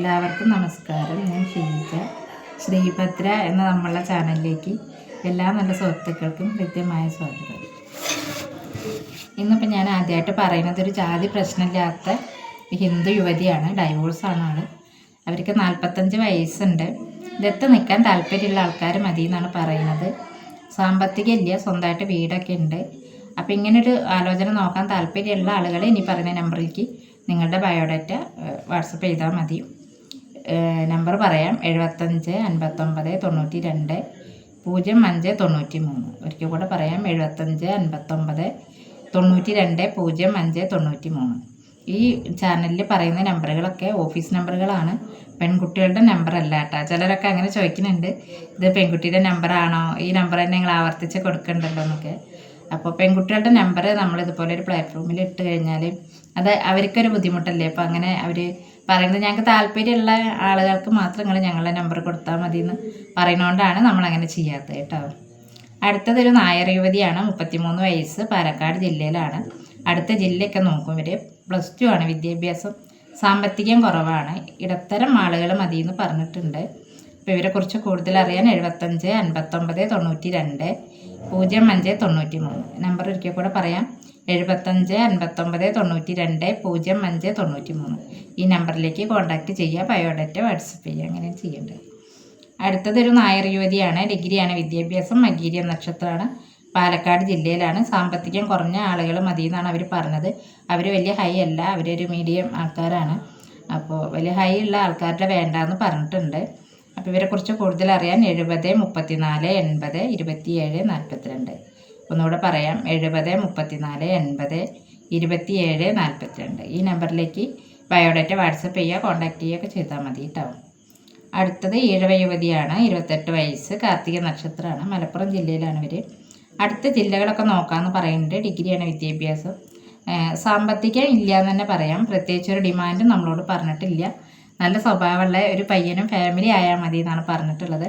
എല്ലാവർക്കും നമസ്കാരം. ഞാൻ ഷീജ. ശ്രീഭദ്ര എന്ന നമ്മളുടെ ചാനലിലേക്ക് എല്ലാ നല്ല സുഹൃത്തുക്കൾക്കും കൃത്യമായ സ്വാഗതം. ഇന്നിപ്പോൾ ഞാൻ ആദ്യമായിട്ട് പറയുന്നത് ഒരു ജാതി പ്രശ്നമില്ലാത്ത ഹിന്ദു യുവതിയാണ്. ഡൈവോഴ്സാണ് ആൾ അവർക്ക് നാൽപ്പത്തഞ്ച് വയസ്സുണ്ട്. ദത്ത് നിൽക്കാൻ താല്പര്യമുള്ള ആൾക്കാർ മതി എന്നാണ് പറയുന്നത്. സാമ്പത്തികം ഇല്ല സ്വന്തമായിട്ട് വീടൊക്കെ ഉണ്ട്. അപ്പോൾ ഇങ്ങനൊരു ആലോചന നോക്കാൻ താല്പര്യമുള്ള ആളുകളെ ഇനി പറയുന്ന നമ്പറിലേക്ക് നിങ്ങളുടെ ബയോഡാറ്റ വാട്സപ്പ് ചെയ്താൽ മതി. നമ്പർ പറയാം. എഴുപത്തഞ്ച് അൻപത്തൊമ്പത് തൊണ്ണൂറ്റി രണ്ട് പൂജ്യം അഞ്ച് തൊണ്ണൂറ്റി മൂന്ന് ഒരിക്കൽ കൂടെ പറയാം. എഴുപത്തഞ്ച് അൻപത്തൊമ്പത് തൊണ്ണൂറ്റി രണ്ട് പൂജ്യം അഞ്ച് തൊണ്ണൂറ്റി മൂന്ന് ഈ ചാനലിൽ പറയുന്ന നമ്പറുകളൊക്കെ ഓഫീസ് നമ്പറുകളാണ്. പെൺകുട്ടികളുടെ നമ്പർ അല്ല കേട്ടോ. ചിലരൊക്കെ അങ്ങനെ ചോദിക്കുന്നുണ്ട്. ഇത് പെൺകുട്ടിയുടെ നമ്പറാണോ? ഈ നമ്പർ തന്നെ നിങ്ങൾ ആവർത്തിച്ച് കൊടുക്കണ്ടല്ലോ എന്നൊക്കെ. അപ്പോൾ പെൺകുട്ടികളുടെ നമ്പർ നമ്മൾ ഒരു പ്ലാറ്റ്ഫോമിൽ ഇട്ട് കഴിഞ്ഞാൽ അത് അവർക്കൊരു ബുദ്ധിമുട്ടല്ലേ? അപ്പോൾ അങ്ങനെ അവർ പറയുന്നത് ഞങ്ങൾക്ക് താല്പര്യമുള്ള ആളുകൾക്ക് മാത്രം നിങ്ങൾ ഞങ്ങളുടെ നമ്പർ കൊടുത്താൽ മതി എന്ന് പറയുന്നതുകൊണ്ടാണ് നമ്മളങ്ങനെ ചെയ്യാത്തത് കേട്ടോ. അടുത്തതൊരു നായർ യുവതിയാണ് മുപ്പത്തിമൂന്ന് വയസ്സ് പാലക്കാട് ജില്ലയിലാണ്. അടുത്ത ജില്ലയൊക്കെ നോക്കും ഇവർ പ്ലസ് ടു ആണ് വിദ്യാഭ്യാസം സാമ്പത്തികം കുറവാണ്. ഇടത്തരം ആളുകൾ മതി എന്ന് പറഞ്ഞിട്ടുണ്ട്. അപ്പോൾ ഇവരെക്കുറിച്ച് കൂടുതൽ അറിയാൻ എഴുപത്തഞ്ച് അൻപത്തൊമ്പത് തൊണ്ണൂറ്റി രണ്ട് പൂജ്യം അഞ്ച് തൊണ്ണൂറ്റി മൂന്ന് നമ്പർ ഒരിക്കൽ കൂടെ പറയാം. എഴുപത്തഞ്ച് അൻപത്തൊമ്പത് തൊണ്ണൂറ്റി രണ്ട് പൂജ്യം അഞ്ച് തൊണ്ണൂറ്റി മൂന്ന് ഈ നമ്പറിലേക്ക് കോൺടാക്റ്റ് ചെയ്യുക. ബയോഡാറ്റ വാട്സപ്പ് ചെയ്യുക. അങ്ങനെ ചെയ്യേണ്ടത് അടുത്തതൊരു നായർ യുവതിയാണ്. ഡിഗ്രിയാണ്. വിദ്യാഭ്യാസം. മകീരിയ നക്ഷത്രമാണ്. പാലക്കാട് ജില്ലയിലാണ്. സാമ്പത്തികം കുറഞ്ഞ ആളുകൾ മതി എന്നാണ് അവർ പറഞ്ഞത്. അവർ വലിയ ഹൈ അല്ല. അവരൊരു മീഡിയം ആൾക്കാരാണ്. അപ്പോൾ വലിയ ഹൈ ഉള്ള ആൾക്കാരുടെ വേണ്ട എന്ന് പറഞ്ഞിട്ടുണ്ട്. അപ്പോൾ ഇവരെക്കുറിച്ച് കൂടുതൽ അറിയാൻ എഴുപത് മുപ്പത്തിനാല് എൺപത് ഇരുപത്തിയേഴ് നാൽപ്പത്തിരണ്ട് ഒന്നുകൂടെ പറയാം. എഴുപത് മുപ്പത്തിനാല് എൺപത് ഇരുപത്തിയേഴ് നാൽപ്പത്തിരണ്ട്. ഈ നമ്പറിലേക്ക് ബയോഡേറ്റ വാട്സപ്പ് ചെയ്യുക കോൺടാക്റ്റ് ചെയ്യുകയൊക്കെ ചെയ്താൽ മതി കേട്ടോ. അടുത്തത് ഈഴവ യുവതിയാണ്. ഇരുപത്തെട്ട് വയസ്സ് കാർത്തിക നക്ഷത്രമാണ്. മലപ്പുറം ജില്ലയിലാണ് ഇവർ അടുത്ത ജില്ലകളൊക്കെ നോക്കാമെന്ന് പറയുന്നുണ്ട്. ഡിഗ്രിയാണ് വിദ്യാഭ്യാസം. സാമ്പത്തികം ഇല്ല എന്ന് തന്നെ പറയാം. പ്രത്യേകിച്ച് ഒരു ഡിമാൻഡ് നമ്മളോട് പറഞ്ഞിട്ടില്ല. നല്ല സ്വഭാവമുള്ള ഒരു പയ്യനും ഫാമിലി ആയാൽ മതി എന്നാണ് പറഞ്ഞിട്ടുള്ളത്.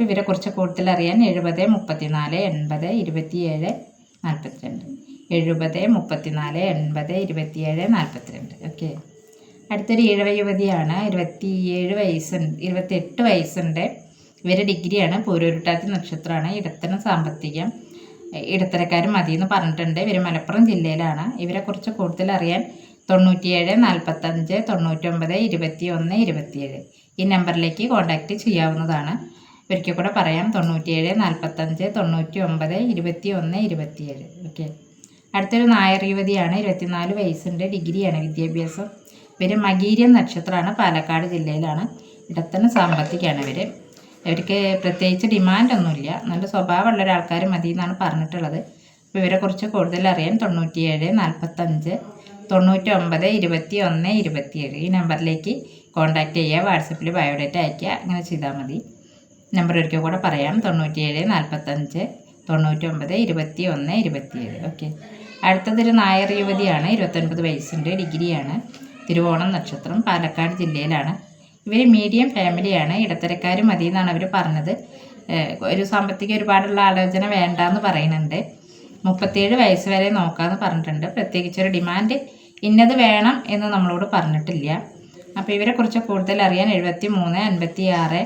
അപ്പോൾ ഇവരെക്കുറിച്ച് കൂടുതൽ അറിയാൻ എഴുപത് മുപ്പത്തിനാല് എൺപത് ഇരുപത്തിയേഴ് നാൽപ്പത്തിരണ്ട്. എഴുപത് മുപ്പത്തിനാല് എൺപത് ഇരുപത്തിയേഴ് നാൽപ്പത്തിരണ്ട്. ഓക്കെ. അടുത്തൊരു ഈഴവ യുവതിയാണ്. ഇരുപത്തിയേഴ് വയസ്സുണ്ട് ഇരുപത്തിയെട്ട് വയസ്സുണ്ട്. ഇവർ ഡിഗ്രിയാണ്. പൂരൂരുട്ടാത്തി നക്ഷത്രമാണ്. ഇടത്തരം സാമ്പത്തികം ഇടത്തരക്കാരും മതി എന്ന് പറഞ്ഞിട്ടുണ്ട്. ഇവർ മലപ്പുറം ജില്ലയിലാണ്. ഇവരെക്കുറിച്ച് കൂടുതൽ അറിയാൻ തൊണ്ണൂറ്റിയേഴ് നാൽപ്പത്തഞ്ച് തൊണ്ണൂറ്റൊമ്പത് ഇരുപത്തി ഒന്ന് ഇരുപത്തിയേഴ്. ഈ നമ്പറിലേക്ക് കോൺടാക്റ്റ് ചെയ്യാവുന്നതാണ്. ഒരിക്കൽ കൂടെ പറയാം. തൊണ്ണൂറ്റിയേഴ് നാൽപ്പത്തഞ്ച് തൊണ്ണൂറ്റി ഒമ്പത് ഇരുപത്തി ഒന്ന് ഇരുപത്തിയേഴ്. ഓക്കെ. അടുത്തൊരു നായർ യുവതിയാണ് ഇരുപത്തിനാല് വയസ്സുണ്ട്. ഡിഗ്രിയാണ് വിദ്യാഭ്യാസം. ഇവർ മകീരിയൻ നക്ഷത്രമാണ്. പാലക്കാട് ജില്ലയിലാണ്. ഇടത്തന്നെ സാമ്പത്തികമാണ് ഇവർ ഇവർക്ക് പ്രത്യേകിച്ച് ഡിമാൻഡൊന്നുമില്ല നല്ല സ്വഭാവമുള്ള ഒരാൾക്കാർ മതി എന്നാണ് പറഞ്ഞിട്ടുള്ളത്. അപ്പോൾ ഇവരെക്കുറിച്ച് കൂടുതൽ അറിയാൻ തൊണ്ണൂറ്റിയേഴ് നാൽപ്പത്തഞ്ച് തൊണ്ണൂറ്റി ഒമ്പത് ഇരുപത്തി ഒന്ന് ഇരുപത്തിയേഴ് ഈ നമ്പറിലേക്ക് കോൺടാക്റ്റ് ചെയ്യുക. വാട്സപ്പിൽ ബയോഡേറ്റ അയയ്ക്കുക. അങ്ങനെ ചെയ്താൽ മതി. നമ്പർ ഒരിക്കൽ കൂടെ പറയാം. തൊണ്ണൂറ്റിയേഴ് നാൽപ്പത്തഞ്ച് തൊണ്ണൂറ്റൊമ്പത് ഇരുപത്തി ഒന്ന് ഇരുപത്തിയേഴ്. ഓക്കെ അടുത്തതൊരു നായർ യുവതിയാണ്. ഇരുപത്തൊൻപത് വയസ്സുണ്ട് ഡിഗ്രിയാണ്. തിരുവോണം നക്ഷത്രം പാലക്കാട് ജില്ലയിലാണ്. ഇവർ മീഡിയം ഫാമിലിയാണ് ഇടത്തരക്കാർ മതി എന്നാണ് അവർ പറഞ്ഞത്. ഒരു സാമ്പത്തിക ഒരുപാടുള്ള ആലോചന വേണ്ട എന്ന് പറയുന്നുണ്ട്. മുപ്പത്തേഴ് വയസ്സ് വരെ നോക്കാമെന്ന് പറഞ്ഞിട്ടുണ്ട്. പ്രത്യേകിച്ച് ഒരു ഡിമാൻഡ് ഇന്നത് വേണം എന്ന് നമ്മളോട് പറഞ്ഞിട്ടില്ല. അപ്പോൾ ഇവരെക്കുറിച്ച് കൂടുതൽ അറിയാൻ എഴുപത്തി മൂന്ന് അൻപത്തി ആറ്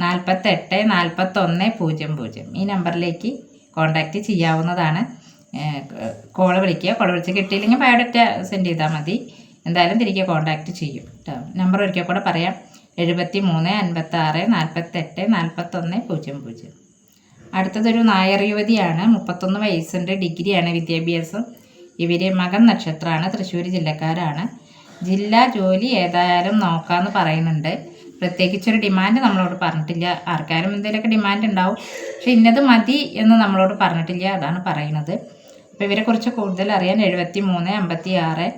നാൽപ്പത്തെട്ട് നാൽപ്പത്തൊന്ന് പൂജ്യം പൂജ്യം. ഈ നമ്പറിലേക്ക് കോൺടാക്റ്റ് ചെയ്യാവുന്നതാണ്. കോൾ വിളിക്കുക. കോൾ വിളിച്ച് കിട്ടിയില്ലെങ്കിൽ ബയോഡറ്റ സെൻഡ് ചെയ്താൽ മതി. എന്തായാലും തിരികെ കോൺടാക്റ്റ് ചെയ്യും കേട്ടോ നമ്പർ ഒരിക്കൽ കൂടെ പറയാം. എഴുപത്തി മൂന്ന് അൻപത്താറ് നാൽപ്പത്തെട്ട് നാൽപ്പത്തൊന്ന് പൂജ്യം പൂജ്യം. അടുത്തതൊരു നായർ യുവതിയാണ്. മുപ്പത്തൊന്ന് വയസ്സുണ്ട്. ഡിഗ്രിയാണ് വിദ്യാഭ്യാസം. ഇവർ മകൻ നക്ഷത്രമാണ് തൃശ്ശൂർ ജില്ലക്കാരാണ്. ജില്ലാ ജോലി ഏതായാലും നോക്കാമെന്ന് പറയുന്നുണ്ട്. പ്രത്യേകിച്ചൊരു ഡിമാൻഡ് നമ്മളോട് പറഞ്ഞിട്ടില്ല. ആർക്കാരും എന്തെങ്കിലുമൊക്കെ ഡിമാൻഡ് ഉണ്ടാവും. പക്ഷെ ഇന്നത് മതി എന്ന് നമ്മളോട് പറഞ്ഞിട്ടില്ല. അതാണ് പറയുന്നത്. അപ്പോൾ ഇവരെക്കുറിച്ച് കൂടുതൽ അറിയാൻ എഴുപത്തി മൂന്ന് അമ്പത്തി ആറ്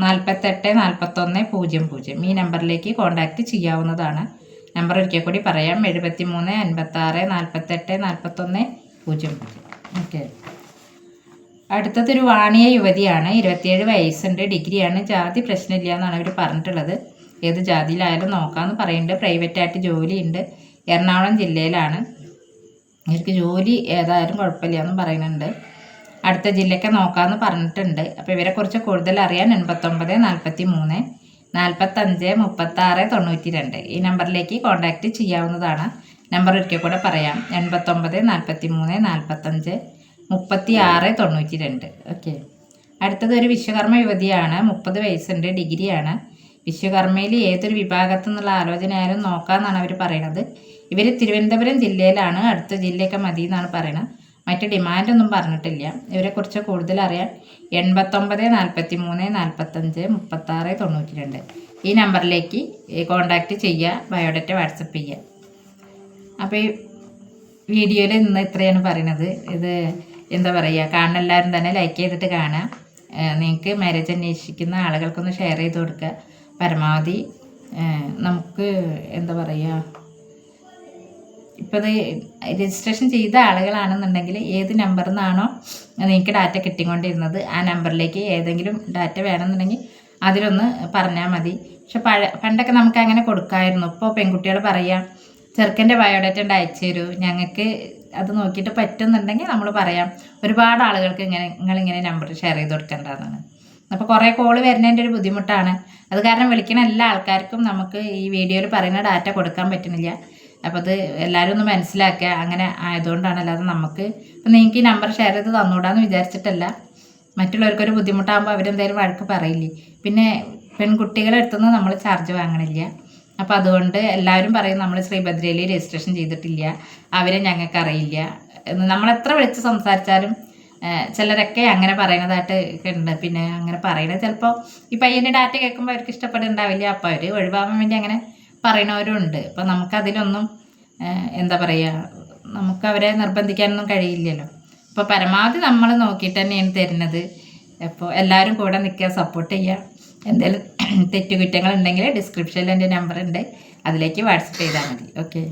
നാൽപ്പത്തെട്ട് നാൽപ്പത്തൊന്ന് പൂജ്യം പൂജ്യം. ഈ നമ്പറിലേക്ക് കോൺടാക്റ്റ് ചെയ്യാവുന്നതാണ്. നമ്പർ ഒരിക്കൽ കൂടി പറയാം. എഴുപത്തി മൂന്ന് അൻപത്താറ് നാൽപ്പത്തെട്ട് നാൽപ്പത്തൊന്ന് പൂജ്യം പൂജ്യം. ഓക്കെ. അടുത്തതൊരു വാണിയ യുവതിയാണ്. ഇരുപത്തിയേഴ് വയസ്സുണ്ട്. ഡിഗ്രിയാണ്. ജാതി പ്രശ്നമില്ല എന്നാണ് അവർ പറഞ്ഞിട്ടുള്ളത്. ഏത് ജാതിയിലായാലും നോക്കാമെന്ന് പറയുന്നുണ്ട് പ്രൈവറ്റായിട്ട് ജോലിയുണ്ട്. എറണാകുളം ജില്ലയിലാണ്. ഇവർക്ക് ജോലി ഏതായാലും കുഴപ്പമില്ല എന്ന് പറയുന്നുണ്ട്. അടുത്ത ജില്ലയ്ക്ക് നോക്കാമെന്ന് പറഞ്ഞിട്ടുണ്ട്. അപ്പോൾ ഇവരെക്കുറിച്ച് കൂടുതൽ അറിയാൻ എൺപത്തൊമ്പത് നാൽപ്പത്തി മൂന്ന് നാൽപ്പത്തഞ്ച് മുപ്പത്താറ് തൊണ്ണൂറ്റി രണ്ട് ഈ നമ്പറിലേക്ക് കോൺടാക്റ്റ് ചെയ്യാവുന്നതാണ്. നമ്പർ ഒരിക്കൽ കൂടെ പറയാം. എൺപത്തൊമ്പത് നാൽപ്പത്തി മൂന്ന് നാൽപ്പത്തഞ്ച് മുപ്പത്തി ആറ് തൊണ്ണൂറ്റി രണ്ട് ഓക്കെ അടുത്തത് ഒരു വിശ്വകർമ്മ യുവതിയാണ്. മുപ്പത് വയസ്സുണ്ട്. ഡിഗ്രിയാണ്. വിശ്വകർമ്മയിൽ ഏതൊരു വിഭാഗത്തു നിന്നുള്ള ആലോചന ആയാലും നോക്കാമെന്നാണ് അവർ പറയുന്നത് ഇവർ തിരുവനന്തപുരം ജില്ലയിലാണ് അടുത്ത ജില്ലയൊക്കെ മതി എന്നാണ് പറയുന്നത് മറ്റ് ഡിമാൻഡൊന്നും പറഞ്ഞിട്ടില്ല. ഇവരെക്കുറിച്ച് കൂടുതൽ അറിയാൻ എൺപത്തൊമ്പത് നാൽപ്പത്തി മൂന്ന് നാൽപ്പത്തഞ്ച് മുപ്പത്താറ് തൊണ്ണൂറ്റി രണ്ട് ഈ നമ്പറിലേക്ക് കോൺടാക്റ്റ് ചെയ്യുക ബയോഡേറ്റ വാട്സപ്പ് ചെയ്യുക. അപ്പോൾ ഈ വീഡിയോയിൽ ഇന്ന് ഇത്രയാണ് പറയുന്നത് ഇത് എന്താ പറയുക കാണുന്ന എല്ലാവരും തന്നെ ലൈക്ക് ചെയ്തിട്ട് കാണാം നിങ്ങൾക്ക് മാരേജ് അന്വേഷിക്കുന്ന ആളുകൾക്കൊന്ന് ഷെയർ ചെയ്ത് കൊടുക്കുക. പരമാവധി നമുക്ക് എന്താ പറയുക ഇപ്പോൾ രജിസ്ട്രേഷൻ ചെയ്ത ആളുകളാണെന്നുണ്ടെങ്കിൽ ഏത് നമ്പറിൽ നിന്നാണോ നിങ്ങൾക്ക് ഡാറ്റ കിട്ടിക്കൊണ്ടിരുന്നത് ആ നമ്പറിലേക്ക് ഏതെങ്കിലും ഡാറ്റ വേണമെന്നുണ്ടെങ്കിൽ അതിലൊന്ന് പറഞ്ഞാൽ മതി. പക്ഷെ പഴ പണ്ടൊക്കെ നമുക്ക് അങ്ങനെ കൊടുക്കാമായിരുന്നു ഇപ്പോൾ പെൺകുട്ടികൾ പറയാം ചെറുക്കന്റെ ബയോഡാറ്റ ഉണ്ട് അയച്ചു തരൂ. ഞങ്ങൾക്ക് അത് നോക്കിയിട്ട് പറ്റുന്നുണ്ടെങ്കിൽ നമ്മൾ പറയാം. ഒരുപാട് ആളുകൾക്ക് ഇങ്ങനെ നിങ്ങളിങ്ങനെ നമ്പർ ഷെയർ ചെയ്ത് കൊടുക്കേണ്ടതാണ്. അപ്പോൾ കുറേ കോൾ വരുന്നതിന്റെ ഒരു ബുദ്ധിമുട്ടാണ്. അത് കാരണം വിളിക്കുന്ന എല്ലാ ആൾക്കാർക്കും നമുക്ക് ഈ വീഡിയോയിൽ പറയുന്ന ഡാറ്റ കൊടുക്കാൻ പറ്റുന്നില്ല. അപ്പോൾ അത് എല്ലാവരും ഒന്ന് മനസ്സിലാക്കുക. അങ്ങനെ ആയതുകൊണ്ടാണ് അല്ലാതെ നമുക്ക് നിങ്ങൾക്ക് ഈ നമ്പർ ഷെയർ ചെയ്ത് തന്നൂടാന്ന് വിചാരിച്ചിട്ടല്ല. മറ്റുള്ളവർക്കൊരു ബുദ്ധിമുട്ടാകുമ്പോൾ അവരെന്തായാലും വഴക്ക് പറയില്ലേ? പിന്നെ പെൺകുട്ടികളെ അടുത്തുനിന്ന് നമ്മൾ ചാർജ് വാങ്ങണില്ല. അപ്പോൾ അതുകൊണ്ട് എല്ലാവരും പറയും നമ്മൾ ശ്രീഭദ്രയിൽ രജിസ്ട്രേഷൻ ചെയ്തിട്ടില്ല. അവരെ ഞങ്ങൾക്കറിയില്ല. എന്ന് നമ്മളെത്ര വിളിച്ച് സംസാരിച്ചാലും ചിലരൊക്കെ അങ്ങനെ പറയുന്നതായിട്ട് ഉണ്ട് പിന്നെ അങ്ങനെ പറയുന്നത് ചിലപ്പോൾ ഈ പയ്യന്റെ ഡാറ്റ കേൾക്കുമ്പോൾ അവർക്ക് ഇഷ്ടപ്പെടുന്നുണ്ടാവില്ല. അപ്പോൾ അവർ ഒഴിവാകാൻ വേണ്ടി അങ്ങനെ പറയണവരും ഉണ്ട് അപ്പം നമുക്കതിലൊന്നും എന്താ പറയുക നമുക്ക് അവരെ നിർബന്ധിക്കാനൊന്നും കഴിയില്ലല്ലോ. അപ്പോൾ പരമാവധി നമ്മൾ നോക്കിയിട്ട് തന്നെയാണ് തരുന്നത്. അപ്പോൾ എല്ലാവരും കൂടെ നിൽക്കുക സപ്പോർട്ട് ചെയ്യുക. എന്തെങ്കിലും തെറ്റുകുറ്റങ്ങൾ ഉണ്ടെങ്കിൽ ഡിസ്ക്രിപ്ഷനിൽ എന്റെ നമ്പർ ഉണ്ട്. അതിലേക്ക് വാട്സപ്പ് ചെയ്താൽ മതി. ഓക്കെ